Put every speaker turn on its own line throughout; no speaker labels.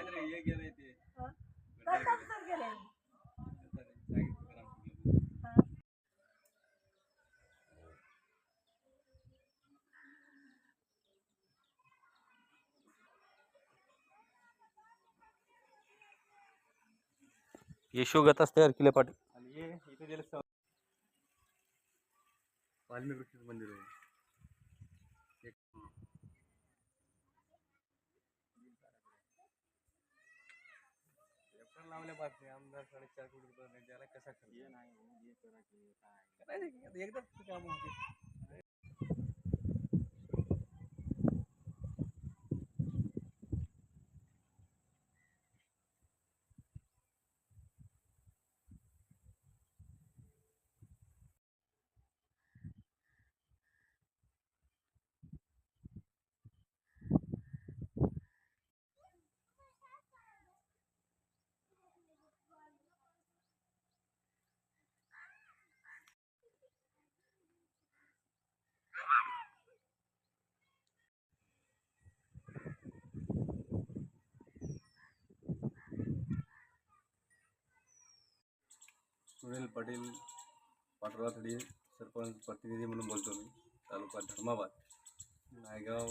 तरी हे गेलंय ते.
हं? करतात सर गेले
सांगितलं करा.
यशोगताच तयार केले पाटील.
आणि हे इथे गेलं वाल्मिक मंदिर आहे. पेपर लावल्या पाहिजे आमदार साडेचार कोटी रुपये नाही त्याला कसा खर्च? एकदाच ते कामं होते. सुनील पाटील पाटोळाथडी सरपंच प्रतिनिधी म्हणून बोलतो मी तालुका धर्माबाद नायगाव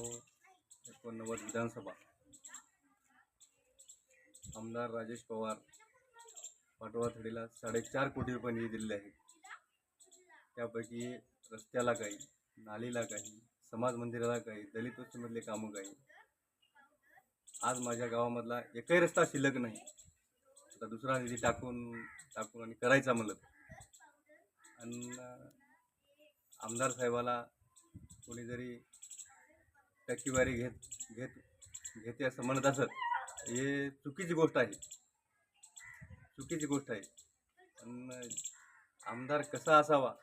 एकोणनव्वद विधानसभा. आमदार राजेश पवार पाटोळाथडीला साडेचार कोटी रुपये निधी दिलेले आहेत. त्यापैकी रस्त्याला काही नालीला काही समाज मंदिराला काही दलित वस्तीमधले कामं काही. आज माझ्या गावामधला एकही रस्ता शिल्लक नाही. आता दुसरा निधी टाकून टाकून आणि करायचा म्हणलं आणि आमदार साहेबाला कोणी जरी टक्केवारी घेत घेत घेते असं म्हणत असत. हे चुकीची गोष्ट आहे. चुकीची गोष्ट आहे. आणि आमदार कसा असावा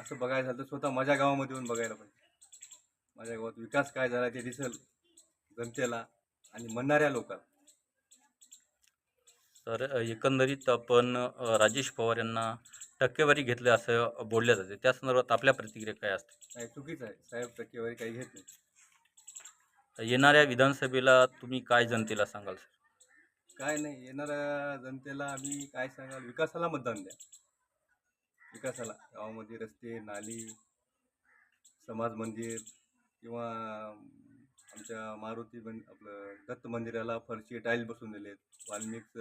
असं बघायचं झालं तर स्वतः माझ्या गावामध्ये येऊन बघायला पाहिजे. माझ्या गावात विकास काय झाला ते दिसेल जनतेला आणि म्हणणाऱ्या लोकांना.
तर एकंदरीत आपण राजेश पवार यांना टक्केवारी घेतले असं बोलल्या जाते. त्या संदर्भात आपल्या प्रतिक्रिया काय असते?
नाही चुकीचं आहे. साहेब टक्केवारी काही घेत नाही.
येणाऱ्या विधानसभेला तुम्ही काय जनतेला सांगाल सर?
काय नाही येणाऱ्या जनतेला आम्ही काय सांगाल? विकासाला मतदान द्या. विकासाला. गावामध्ये रस्ते नाली समाज मंदिर किंवा आमच्या मारुती बन आपलं दत्त मंदिराला फरशी टाईल बसून दिलेत. वाल्मिक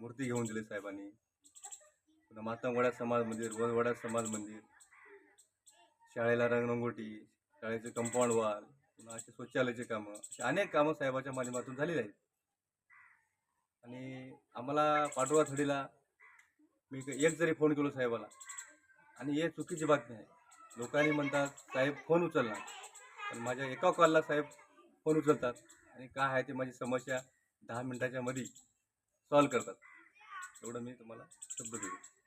मूर्ती घेऊन दिली साहेबांनी. पुन्हा मातंगवाड्यात समाज मंदिर वडवाड्यात समाज मंदिर. शाळेला रंगरंगोटी शाळेचे कंपाऊंड वॉल पुन्हा असे शौचालयाचे कामं अशी अनेक कामं साहेबाच्या माध्यमातून झालेली आहेत. आणि आम्हाला पाठवा थडीला मी एक जरी फोन केलो साहेबाला आणि हे चुकीची बातमी आहे. लोकांनी म्हणतात साहेब फोन उचलला. पण माझ्या एका कॉलला साहेब फोन उचलतात आणि काय आहे ते माझी समस्या दहा मिनिटाच्या मध्ये सॉल्व करतात. एवढं मी तुम्हाला शब्द देतो.